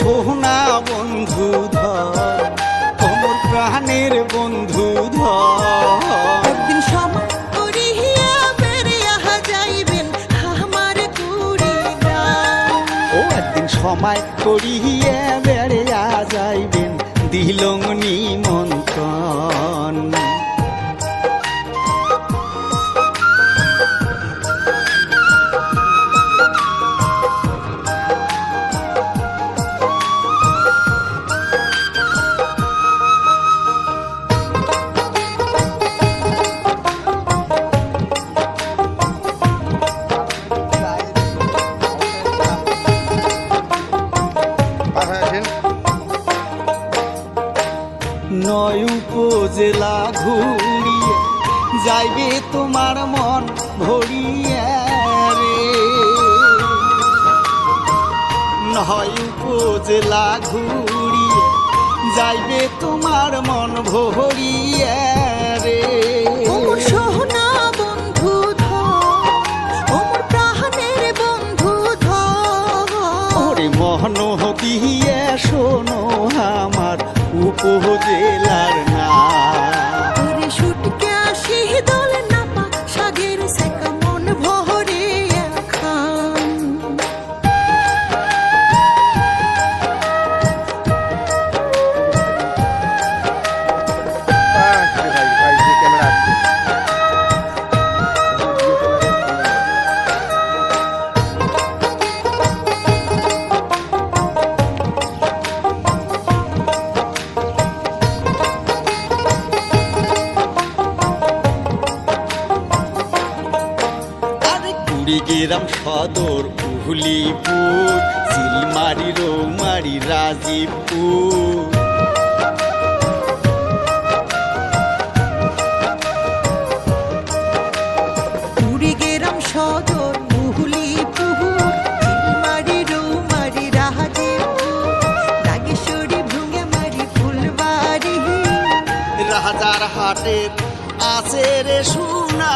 সোনা বন্ধু ধর প্রাণের বন্ধু ধর। সময় করিয়া বেরিয়া যাইবেন আমার ও একদিন সময় করিয়া যাইবেন দিলং নিমন্ত্রণ উপজেলা ঘুরিয়ে যাইবে তোমার মন ভরিয়ে রে। নয় উপজেলা ঘুরিয়ে যাইবে তোমার মন ভরিয়ে রে। ওমর সোহনা বন্ধু ধর ওমর প্রাণের বন্ধু ধর ওরে দিয়ে শোনো আমার উপজেলার কুড়িগ্রাম সদর উহলিপুর চিলমারি রৌমারি রাজীবপুর। কুড়িগ্রাম সদর রৌমারি রাহাদেপুর নাগেশ্বরী ফুলবাড়ি। রাজার হাটের আছে রে সুনা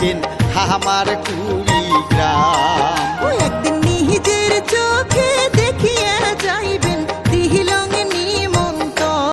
দেখেন আমার কুড়ি গ্রাম